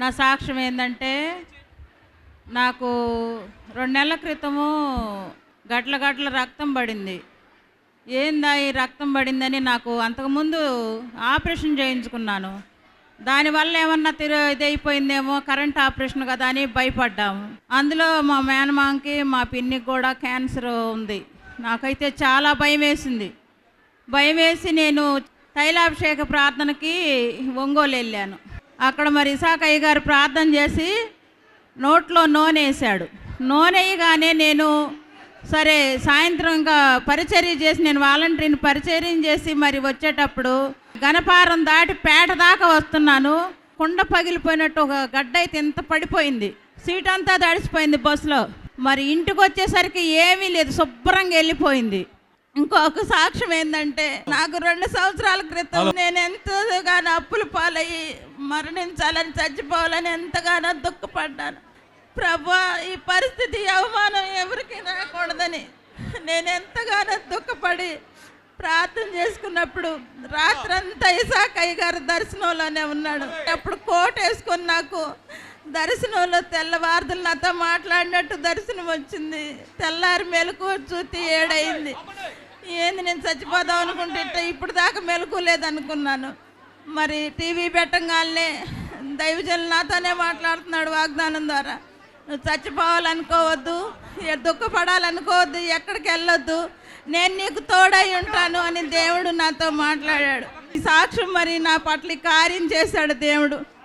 నా సాక్ష్యం ఏంటంటే నాకు రెండు నెలల క్రితము గట్ల గట్ల రక్తం పడింది. ఏందా ఈ రక్తం పడిందని నాకు అంతకుముందు ఆపరేషన్ చేయించుకున్నాను. దానివల్ల ఏమన్నా తిరు ఇదైపోయిందేమో కరెంట్ ఆపరేషన్ కదా అని భయపడ్డాము. అందులో మా మేనమాంకి మా పిన్నికి కూడా క్యాన్సర్ ఉంది. నాకైతే చాలా భయం వేసింది. భయం వేసి నేను తైలాభిషేక ప్రార్థనకి ఒంగోలు వెళ్ళాను. అక్కడ మరి ఇసాకయ్య గారు ప్రార్థన చేసి నోట్లో నూనె వేసాడు నూనె వేయగానే నేను సరే సాయంత్రం ఇంకా పరిచర్య చేసి నేను వాలంటీర్ని పరిచర్యం చేసి మరి వచ్చేటప్పుడు గణపారం దాటి పేట దాకా వస్తున్నాను. కుండ పగిలిపోయినట్టు ఒక గడ్డ అయితే ఇంత పడిపోయింది. సీట్ అంతా తడిసిపోయింది బస్సులో. మరి ఇంటికి వచ్చేసరికి ఏమీ లేదు శుభ్రంగా వెళ్ళిపోయింది. ఇంకొక సాక్ష్యం ఏంటంటే నాకు రెండు సంవత్సరాల క్రితం నేను ఎంతగానో అప్పుల పాలయ్యి మరణించాలని చచ్చిపోవాలని ఎంతగానో దుఃఖపడ్డాను. ప్రభా ఈ పరిస్థితి అవమానం ఎవరికి రాకూడదని నేను ఎంతగానో దుఃఖపడి ప్రార్థన చేసుకున్నప్పుడు రాత్రంతా ఇసాకయ్య గారు దర్శనంలోనే ఉన్నాడు. అప్పుడు కోట్ వేసుకొని నాకు దర్శనంలో తెల్లవారుదలు నాతో మాట్లాడినట్టు దర్శనం వచ్చింది. తెల్లారి మెలకు చూతి ఏడైంది ఏంది నేను చచ్చిపోదాం అనుకుంటే ఇప్పుడు దాకా మెలకు లేదనుకున్నాను మరి టీవీ పెట్టంగానే దైవజన్ నాతోనే మాట్లాడుతున్నాడు వాగ్దానం ద్వారా. నువ్వు చచ్చిపోవాలనుకోవద్దు దుఃఖపడాలనుకోవద్దు ఎక్కడికి వెళ్ళొద్దు నేను నీకు తోడై ఉంటాను అని దేవుడు నాతో మాట్లాడాడు. ఈ సాక్ష్యం మరి నా పట్ల కార్యం చేశాడు దేవుడు.